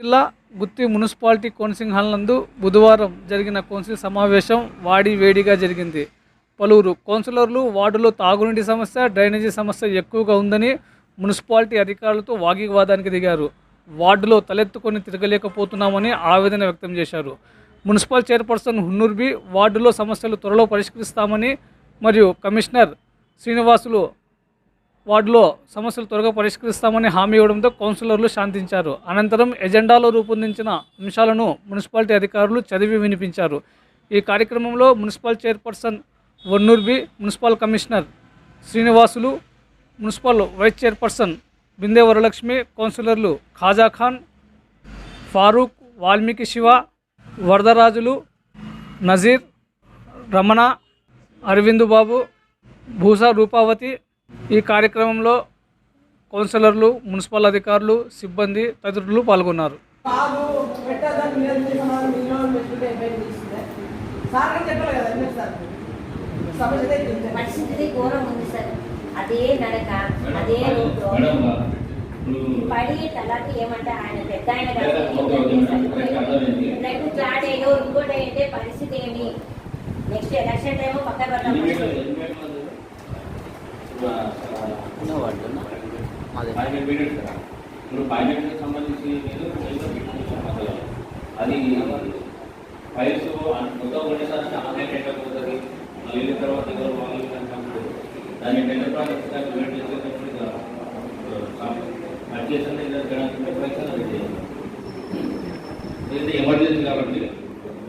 జిల్లా గుత్తి municipality counselling hall నందు బుధవారం జరిగిన కౌన్సిల్ సమావేశం వాడి వేడిగా జరిగింది. పలువురు కౌన్సిలర్లు వార్డులో తాగునీటి సమస్య డ్రైనేజీ సమస్య ఎక్కువగా ఉందని మున్సిపాలిటీ అధికారులతో వాగ్వివాదానికి దిగారు. వార్డులో తలెత్తుకొని తిరగలేకపోతున్నామని ఆవేదన వ్యక్తం చేశారు. మున్సిపల్ చైర్పర్సన్ హున్నూర్బి వార్డులో సమస్యలు త్వరలో పరిష్కరిస్తామని మరియు కమిషనర్ శ్రీనివాసులు వార్డులో సమస్యలు త్వరగా పరిష్కరిస్తామని హామీ ఇవ్వడంతో కౌన్సిలర్లు శాంతించారు. అనంతరం ఎజెండాలో రూపొందించిన అంశాలను మున్సిపాలిటీ అధికారులు చదివి వినిపించారు. ఈ కార్యక్రమంలో municipal chairperson Vannurbi municipal commissioner Srinivasulu municipal vice chairperson బిందే Varalakshmi కౌన్సిలర్లు ఖాజాఖాన్ ఫారూక్ వాల్మీకి శివ వరదరాజులు నజీర్ రమణ అరవిందు బాబు భూసా రూపావతి ఈ కార్యక్రమంలో కౌన్సిలర్లు మున్సిపల్ అధికారులు సిబ్బంది తదితరులు పాల్గొన్నారు. పరిస్థితి ఘోరం ఉంది సార్. అదే నడక అదే రోడ్డు. పడి తలకి ఏమంటే ఆయన పెద్ద ఆయన కదా, ఏం చేస్తారు? నెక్స్ట్ ఫ్లాట్ అయ్యో ఇంకోటి అయితే పరిస్థితి ఏమి? నెక్స్ట్ ఎలక్షన్ పక్క పడతాం ఇప్పుడు పైలట్ సంబంధించి మీరు అది ఫైల్స్ మొత్తం కొనేసరికి ఆన్లైన్ టెండర్ పోతుంది. మళ్ళీ తర్వాత ఎవరు వాళ్ళు కంపెనీ దాన్ని టెండర్ ప్రాజెక్ట్ దాన్ని వెయిట్ చేసేటప్పుడు ఇక, పైసలు అది చేయాలి. ఇది ఎమర్జెన్సీ కాబట్టి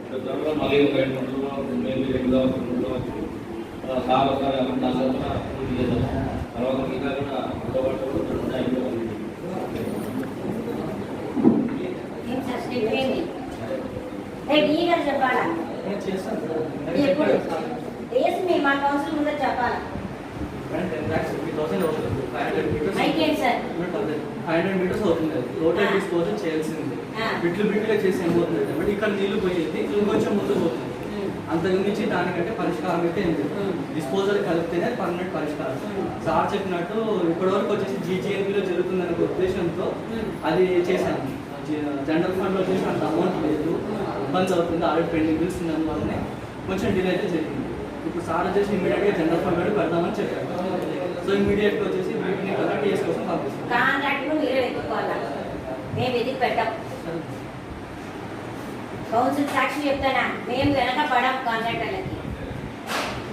ఇప్పుడు మళ్ళీ ఒక రెండు రోజుల్లో రెండు సార్ ఒకసారి తర్వాత కూడా అందుబాటులో చెప్పాలా? మా కౌన్సిల్ ముందర చెప్పాలా హండ్రెడ్ మీటర్స్ అవుతుంది అది రోటరీ డిస్పోజల్ చేయాల్సింది. బిట్లు బిట్లుగా చేసి ఏమవుతుంది ఇక్కడ నీళ్ళు పోయేది ఇంకొంచెం ముందు పోతుంది ఉమ్. అంతకు మించి దానికంటే పరిష్కారం అయితే ఏం లేదు. డిస్పోజల్ కలిపితేనే పర్మనెంట్ పరిష్కారం. సార్ చెప్పినట్టు ఇప్పటివరకు వచ్చేసి జీజీఎంపీలో జరుగుతుందనే ఉద్దేశంతో. అది చేశాను. జనరల్ ఫండ్లో వచ్చేసి అంత అమౌంట్ లేదు. ఇబ్బంది అవుతుంది ఆల్రెడీ పెండింగ్ బిల్స్ ఉన్నందువల్లనే కొంచెం డిలే అయితే జరిగింది. ఇప్పుడు సార్ వచ్చేసి ఇమీడియట్గా జనరల్ ఫండ్ పెట్టి పెడదామని చెప్పారు. సో ఇమీడియట్గా వచ్చేసి వీటిని కదా టీఎస్ కోసం పంపిస్తాం. కాంట్రాక్ట్ మీరే వెతుక్కోవాలా? మేము వెతికి పెట్టాం. కౌన్సిల్ సాక్షి చెప్తానా? మేము వెనక పడాం కాంట్రాక్టర్లకి.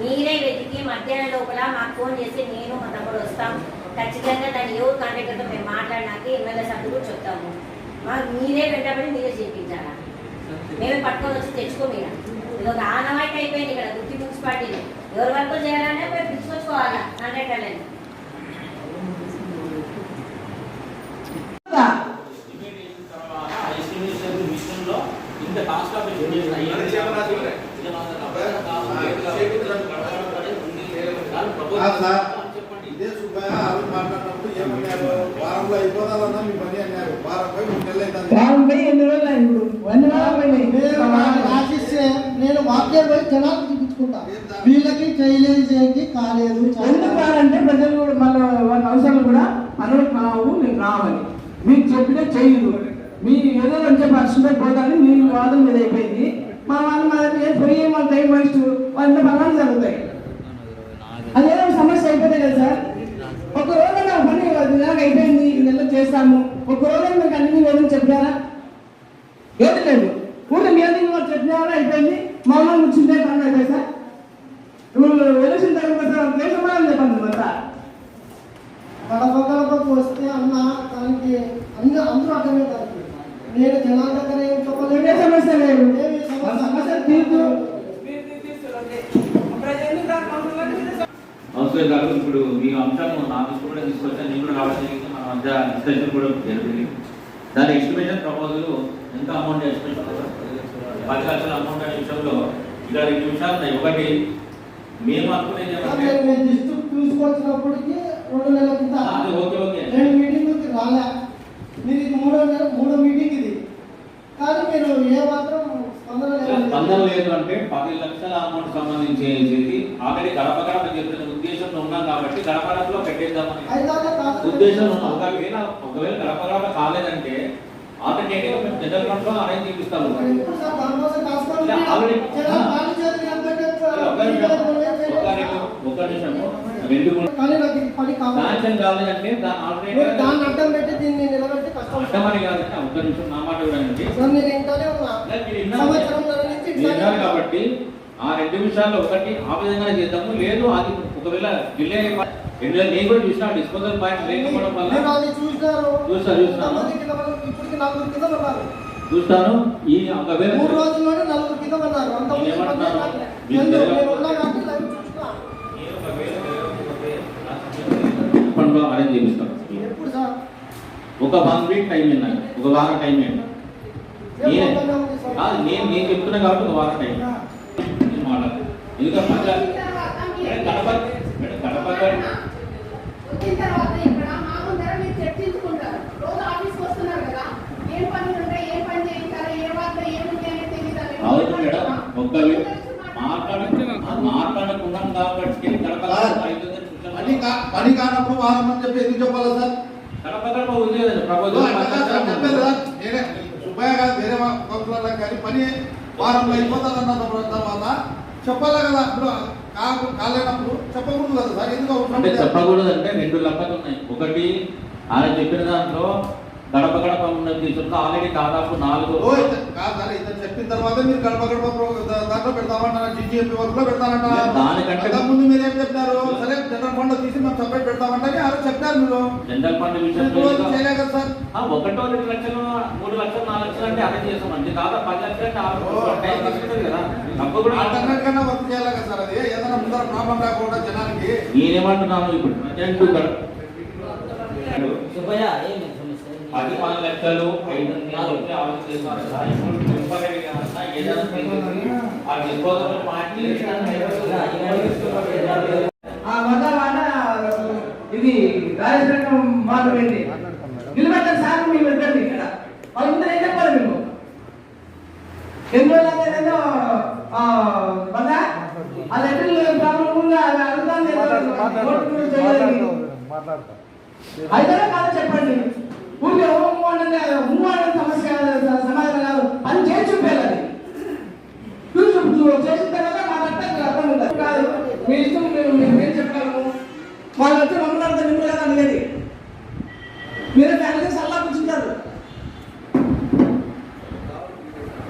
మీరే వెతికి మధ్యాహ్నం లోపల మాకు ఫోన్ చేసి నేను మా తమ్ముడు వస్తాం. ఖచ్చితంగా దాన్ని ఎవరు కాంట్రాక్టర్తో మేము మాట్లాడినాక ఎమ్మెల్యే సభ్యులు కూడా చెప్తాము. మాకు మీరే వెంటబడి మీరే చేయించాలా? మేమే పట్టుకొని వచ్చి తెచ్చుకో మీరు ఇది ఒక ఆనవాయితీ అయిపోయింది ఇక్కడ గుర్తి మున్సిపాలిటీలో. ఎవరి వరకు చేయాలనే మేము పిలుచుకొచ్చుకోవాలా కాంట్రాక్టర్లని? కాదు సార్. ఇదే సుబ్బయ్య అవి మాట్లాడినప్పుడు ఏమన్నారు వారంలో అయిపోతాదన్నా మీ పని అన్నారు. వారం పోయి మూడు నెలలు అవుతుంది. వారం పోయి ఎన్ని రోజులు అయింది ఇప్పుడు? ఎన్ని రోజులు పోయినాయి నేను నేను వాక్యం పోయి జనాలు చూపించుకుంటా. వీళ్ళకి చేయలేదు చేయండి కాలేదు ఎందుకు రాలంటే ప్రజలు కూడా మళ్ళీ వాళ్ళ అవసరాలు కూడా కావు మీకు రావాలి. మీకు చెప్పిన చేయదు. మీ ఏదో వచ్చే పరిస్థితి పోతాని మీ వాదం మీద అయిపోయింది మన వాళ్ళు మనకి పోయి మన టైం వేస్ట్ వాళ్ళ పనులు జరుగుతాయి అదేదో సమస్య అయిపోతే కదా సార్ ఒక రోజైనా పని ఇలాగ అయిపోయింది ఈ చేస్తాము ఒక రోజైనా మీకు అన్ని వివరం చెప్పారా? ఏది లేదు? ఊళ్ళో మీటింగ్ వాళ్ళు చెప్పినారా? అయిపోయింది. మౌనం కూర్చుంటే పనులు అయిపోయి సార్ ఇప్పుడు ఎలక్షన్ తర్వాత సమాధానం చెప్పండి మరి గడప గడపకు వస్తే అన్న దానికి అన్ని అందరూ అర్థమే దానికి నేను జనాల దగ్గర ఏం చెప్పలేదు. సమస్య లేదు. సమస్య తీర్చు అవసరం ఇప్పుడు మీ అంశం నా దృష్టి కూడా తీసుకొచ్చాను నేను కూడా రావడం మధ్య డిస్కషన్ కూడా జరిగింది. దాని ఎస్టిమేషన్ ప్రపోజల్ ఎంత అమౌంట్ ఎస్టిమేషన్ పది లక్షల అమౌంట్ అనే విషయంలో ఇక్కడ రెండు విషయాలు ఒకటి మేము అనుకునేది చూసుకొచ్చినప్పటికీ రెండు నెలల కింద. Okay okay. రెండు మీటింగ్లకి రాలే. మీరు ఇది మూడో నెల మూడో మీటింగ్ ఇది. కానీ మీరు ఏ మాత్రం స్పందన లేదు అంటే పది లక్షల అమౌంట్ సంబంధించి ఆల్రెడీ గడప గడప చెప్తున్న ఉద్దేశంలో ఉన్నాం కాబట్టి గడప గడపలో పెట్టేద్దామని. ఉద్దేశం ఒకవేళ ఒకవేళ గడప గడప కాలేదంటే ఆల్టర్నేటివ్ మేము జనరల్ ఫండ్లో అరేంజ్ చేపిస్తాము. మరి ఎప్పుడు ఒక్క నిమిషం. కానీ నాకు పని కావాలి కావాలంటే దాని మీరు దాన్ని అడ్డం పెట్టి దీన్ని నిలబెట్టి కష్టం అర్థమని కాదంటే ఒక్క నిమిషం నా మాట వినండి సార్ నేను ఇంట్లోనే ఉన్నా లేదు, మీరు విన్నారు. సంవత్సరంన్నర నుంచి మీరు ఇట్లానే విన్నారు కాబట్టి ఆ రెండు విషయాల్లో ఒకటి ఆ విధంగా చేద్దాము లేదు అది ఒకవేళ డిలే రెండు నేను కూడా చూసిన డిస్పోజల్ పాయింట్ లేకపోవడం వల్ల అది చూసా. ఎంతమంది కింద పడ్డారు? ఇప్పటికి నలుగురు కింద పడ్డారు చూస్తాను ఈ ఒకవేళ మూడు రోజుల్లోనే నలుగురు కింద పడ్డారు అంతమంది ఏమంటున్నారు? పడ్డారు. మీరు నేను జరగ- నేను ఉన్నా కాబట్టి ఫండ్లో అరేంజ్ సార్? ఒక వన్ వీక్ టైం నాకు. ఒక వారం టైం ఇవ్వండి నేనే. నేను నేను చెప్తున్నా కాబట్టి ఒక వారం టైం. ఎందుకంటే మాట్లాడకుండా కాబట్టి కడప పని కా పని కానప్పుడు వారం అని చెప్పి ఎందుకు చెప్పాలి సార్. నేనే సుబ్బయ్య కాదు వేరే కానీ పని వారంలో అయిపోతుంది అన్న తర్వాత చెప్పాలి కదా? ఇప్పుడు కాకు కాలేనప్పుడు చెప్పకూడదు కదా సార్? ఎందుకు అంటే? చెప్పకూడదు అంటే రెండు లెక్కలు ఉన్నాయి. ఒకటి ఆయన చెప్పిన దాంట్లో గడప గడప ఉన్న తీసుకుంటే ఆల్రెడీ దాదాపు నాలుగు కాదు సార్ ఇతను చెప్పిన తర్వాత మీరు గడప గడప దాంట్లో పెడతామంటారా జిజిఎంపీ వర్క్లో పెడతానంటారా దానికంటే- ముందు మీరు ఏం సరే జనరల్ ఫండ్ తీసి మేము సపరేట్ పెడతామంటే ఆ రోజు చెప్పారు మీరు. జనరల్ ఫండ్ కదా? సార్? ఒకటో రెండు లక్షలు మూడు లక్షలు నాలుగు లక్షలు అంటే దాదాపు పది లక్షలు ఆల్టర్నేట్ కన్నా వర్క్ చేయాలి కదా సార్ అది. ఏదైనా ముందర ప్రాబ్లం రాకుండా జనానికి. నేనేమంటున్నాను ఇప్పుడు? సుబ్బయ్య ఏమి ఆ వద్ద మాట ఇది రాజశేఖరం మాట ఏంటి నిలబెట్టండి సార్ మీరు పెట్టండి ఇక్కడ వాళ్ళందరూ ఏం చెప్పాలి మీకు ఎన్ని రోజులు వద్ద ఆ లెటర్ ప్రాబ్లం ఉందా అది అడుగుతాను అయితే కాదు చెప్పండి ఊరికే ఊ అంటే ఊ అనే సమస్య కాదు, సమాధానం కాదు. అని చేసి చూపేయాలి చూసి చేసిన తర్వాత మాట్లాడితే అర్థం ఉండదు కాదు మీ ఇష్టం మేము మేము ఏం చెప్పగలము వాళ్ళు వచ్చి మమ్మల్ని అర్థం నిమ్మలు కదా అనేది మీరే ఫ్యామిలీ సల్లా కూర్చుంటారు.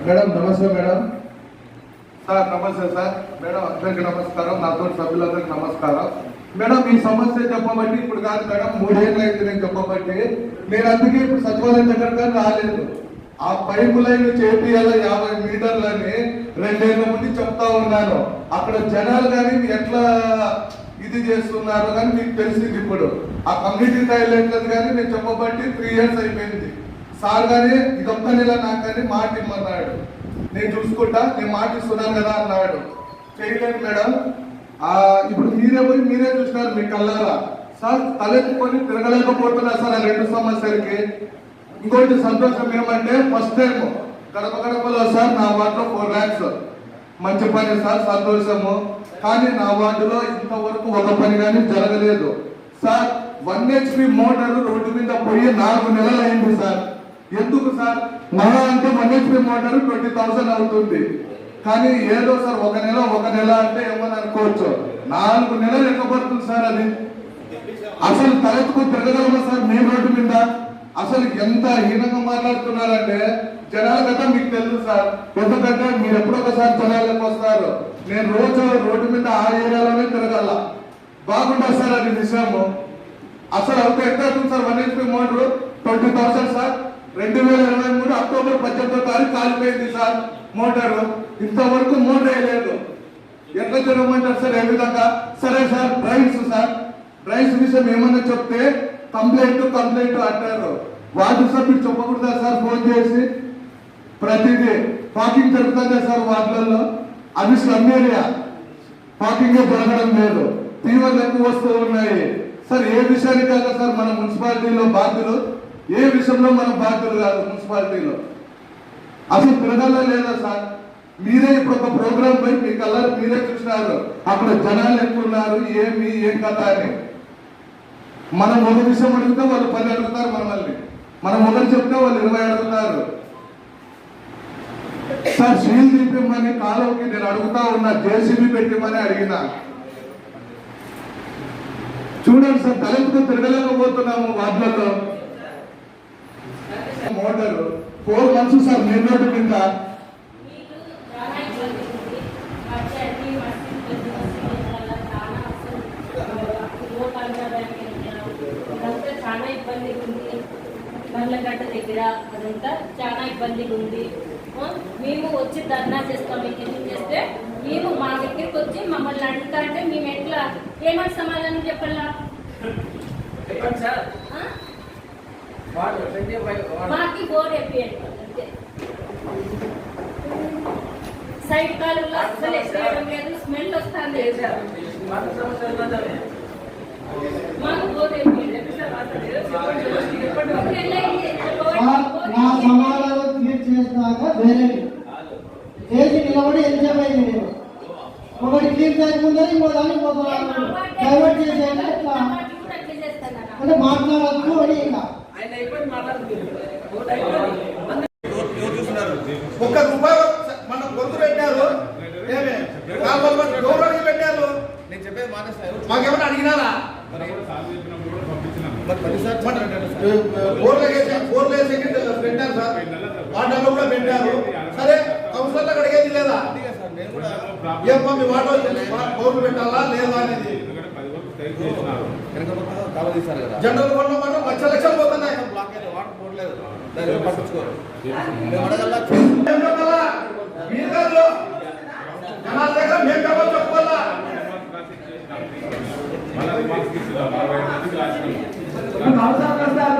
మేడం నమస్తే మేడం. సార్ నమస్తే సార్. మేడం అందరికి నమస్కారం. నాతో సభ్యులందరికి నమస్కారం. మేడం ఈ సమస్య చెప్పబట్టి ఇప్పుడు కాదు మేడం మూడేళ్ళు అయింది నేను చెప్పబట్టి. నేను అందుకే ఇప్పుడు సచివాలయం దగ్గర కానీ రాలేదు. ఆ పైపు లైన్ చేపియాల యాభై మీటర్లని రెండేళ్ళ ముందు చెప్తా ఉన్నాను. అక్కడ జనాలు కానీ ఎట్లా ఇది చేస్తున్నారు కానీ మీకు తెలిసింది ఇప్పుడు. ఆ కమ్యూనిటీ టాయిలెట్ కానీ నేను చెప్పబట్టి త్రీ ఇయర్స్ అయిపోయింది. సార్ కానీ ఇదొక్క నెల నాకు కానీ మాట ఇమ్మన్నాడు. నేను చూసుకుంటా నేను మాట ఇస్తున్నాను కదా అన్నాడు. చేయలేదు మేడం. ఇప్పుడు మీరే పోయి మీరే చూసినారు మీ కళ్ళారా? సార్ తలెత్తుకొని తిరగలేకపోతున్నా సార్ ఆ రెండు సంవత్సరాలకి ఇంకోటి సంతోషం ఏమంటే ఫస్ట్ టైం గడప గడపలో సార్ నా వార్డులో ఫోర్ ల్యాక్స్ మంచి పని సార్ సంతోషము. కానీ నా వార్డులో ఇంతవరకు ఒక పని కానీ జరగలేదు. Sir one HP motor road మీద పోయి నాలుగు నెలలు అయింది సార్. ఎందుకు సార్? మహా అంటే one HP motor twenty thousand అవుతుంది. కానీ ఏదో సార్ ఒక నెల ఒక నెల అంటే ఏమని అనుకోవచ్చు. నాలుగు నెలలు ఎట్లా పడుతుంది సార్ అది. అసలు తలెత్తుకుని తిరగగలమా సార్ మీ రోడ్డు మీద? అసలు ఎంత హీనంగా మాట్లాడుతున్నారంటే జనాల కదా మీకు తెలుసు సార్. ఎందుకంటే మీరు ఎప్పుడొకసారి జనాలకు వస్తారు. నేను రోజు రోడ్డు మీద ఆ ఏరియాలోనే తిరగల. బాగుంటుంది సార్ అది విషయము? అసలు అవుతే ఎంత అవుతుంది sir one HP motor twenty thousand sir? రెండు వేల అక్టోబర్ పద్దెనిమిదో తారీఖు కాలిపోయింది సార్ మోటారు. ఇంతవరకు మోటార్ వేయలేదు. ఎట్లా జరగమంటారు సార్? ఏ విధంగా? సరే సార్ డ్రైవ్స్ సార్. డ్రైవ్స్ విషయం ఏమన్నా చెప్తే కంప్లైంట్ కంప్లైంట్ అంటారు. వార్డు మీరు చెప్పకూడదా సార్ ఫోన్ చేసి? ప్రతిదీ. పార్కింగ్ జరుగుతుందా సార్ వార్డులలో? అది స్లమ్ ఏరియా. పార్కింగ్ జరగడం లేదు. తీవ్ర ఎక్కువ వస్తూ ఉన్నాయి. సార్ ఏ విషయానికి కాదు సార్ మన మున్సిపాలిటీలో బాధ్యులు ఏ విషయంలో మనం బాధ్యులు కాదు మున్సిపాలిటీలో? అసలు ప్రజల్లో లేదా సార్? మీరే ఇప్పుడు ఒక ప్రోగ్రామ్ పోయి మీ కలర్ మీరే చూసినారు. అక్కడ జనాలు ఎట్లున్నారు ఏమి ఏం కథ అని. మనం ఒక విషయం అడిగితే వాళ్ళు పది అడుగుతారు మనల్ని. మనం ఒకటి చెప్తే వాళ్ళు ఇరవై అడుగుతారు. సార్ సీల్ తీపిమ్మని కాలువకి నేను అడుగుతా ఉన్నా జేసీబీ పెట్టిమని అడిగినా. చూడండి సార్ తలెత్తుకు తిరగలేకపోతున్నాము వార్డులలో. మంత్స్ సార్ మెయిన్ రోడ్డు మీకు చాలా ఇబ్బంది ఉంది బండ్లగడ్డ దగ్గర అదంతా చాలా ఇబ్బందిగా ఉంది మేము వచ్చి ధర్నా చేస్తాం మీకు ఎందుకు చేస్తే మేము మా దగ్గరికి వచ్చి మమ్మల్ని అడుగుతా అంటే మేము ఎట్లా ఏమని సమాధానం చెప్పాలా? మాకి అంతే సైడ్ కాలువలో అస్సలు ఎక్కడం లేదు స్మెల్ వస్తుంది. మాకు రెండేళ్ళైంది. నా- నా సమాధానం క్లియర్ చేసినాక వేరే చేసి నిలబడి ఎంజాయ్ అయింది నేను? ఒకటి ఇంకో దాన్ని పోతున్నాను డైవర్ట్ కూడా అట్లే చేస్తాను అంటే మాట్లాడద్దు అని ఇంకా ఒక్క రూపాయి మన గొంతు పెట్టారు ఏమి కాలువలు పట్టి గవర్నమెంట్కి పెట్టారు నేను చెప్పేది మానేస్తాను మాకేమైనా అడిగినారా బోర్లు వేసే బోర్లు వేసే పెట్టారు సార్ వాటర్లో కూడా పెట్టారు సరే కౌన్సిలర్లు అడిగేది లేదా ఏమో మీ వాటర్ బోర్లు పెట్టాలా లేదా అనేది జనరల్ ఫండ్ మాత్రం లక్ష లక్షలు పోతున్నాయి ఏం మేము మీరు కాదు. జనాల దగ్గర మేము చెప్పాలి చెప్పుకోవాలా ఇప్పుడు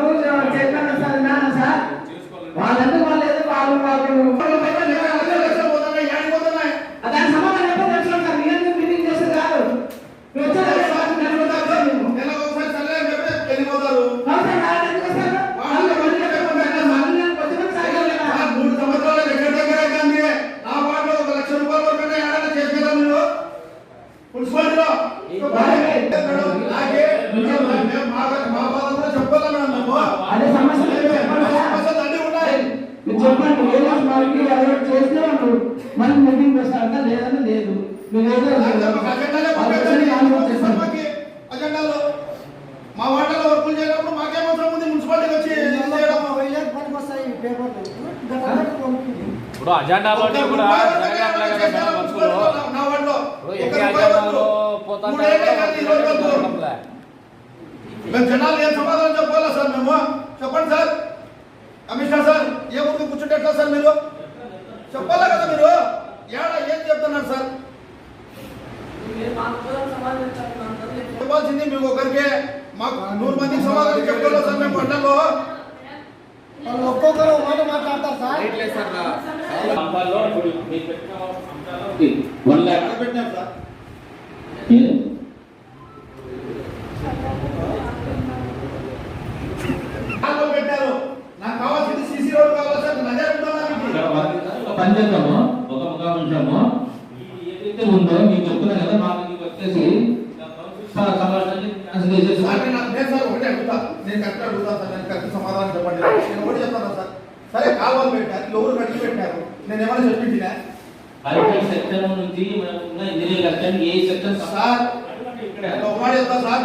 అదే సమస్య. చెప్పండి. ఏదో ఎవరో చేస్తే వాళ్ళు మీటింగ్ వస్తారంట లేదు. మీరు ఏదో అజెండాలే. మాకి అజెండాలో. మా వార్డులో వర్కులు ఉంది? మున్సిపాలిటీకి వచ్చి ఇప్పుడు కూడా నా వార్డులో. ఇప్పుడు మేము జనాలు ఏం సమాధానం చెప్పాలా సార్ మేము చెప్పండి సార్ కమిషనర్ సార్ ఏ ఊరికి కూర్చుంటే ఎట్లా సార్ మీరు చెప్పాలా కదా మీరు ఏడా ఏం చెప్తున్నారు సార్ చెప్పాల్సింది మీకు ఒకరికే మాకు నూరు మందికి సమాధానం చెప్పాలి సార్ మేము పంటలో వాళ్ళు ఒక్కొక్కరు ఒక మాట మాట్లాడతారు సార్ అంశాల్లో ఇప్పుడు మీరు పెట్టిన అంశాలు వన్ ల్యాక్ పెట్టినాం సార్ కాలువలు పెట్టారు నాకు కావాల్సింది సీసీ రోడ్ కావాలి సార్ నేను అదే అంటున్నాను మీకు. పని చేద్దాము ఒక ముఖా ఉంచాము ఏదైతే ఉందో మీకు చెప్తున్నా కదా మాకు మీకు వచ్చేసి స- సమావేశాన్ని క్యాన్సిల్ చేసేసి సార్ నేను నేను సార్ ఒకటే అడుగుతా నేను కరెక్ట్ అడుగుతా సార్ నేను కరెక్ట్ సమాధానం చెప్పండి నేను ఒకటి చెప్తాను సార్ సరే కాలువలు పెట్టారు ఎవరు కట్టి పెట్టారు. నేను ఏమైనా చెప్పించినా హైటెక్ సెక్షన్ నుంచి మనకు ఉన్న ఇంజనీరింగ్ ఏ సెక్షన్ సార్ నేను ఒక మాట చెప్తా సార్.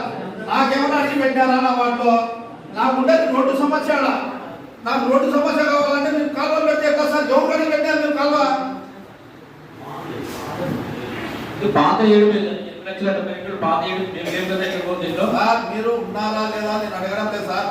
నాకేమైనా అడిగి పెట్టారా నా వాటిలో? నాకు ఉండేది రోడ్డు సమస్య. నాకు రోడ్డు సమస్య కావాలంటే మీరు కాలువలు పెడితే ఎట్లా సార్? అడిగి పెట్టారు మీరు కాలువ. పాత ఏడు లక్షల పాత మీరు ఉన్నారా లేదా నేను అడగడం లేదు సార్.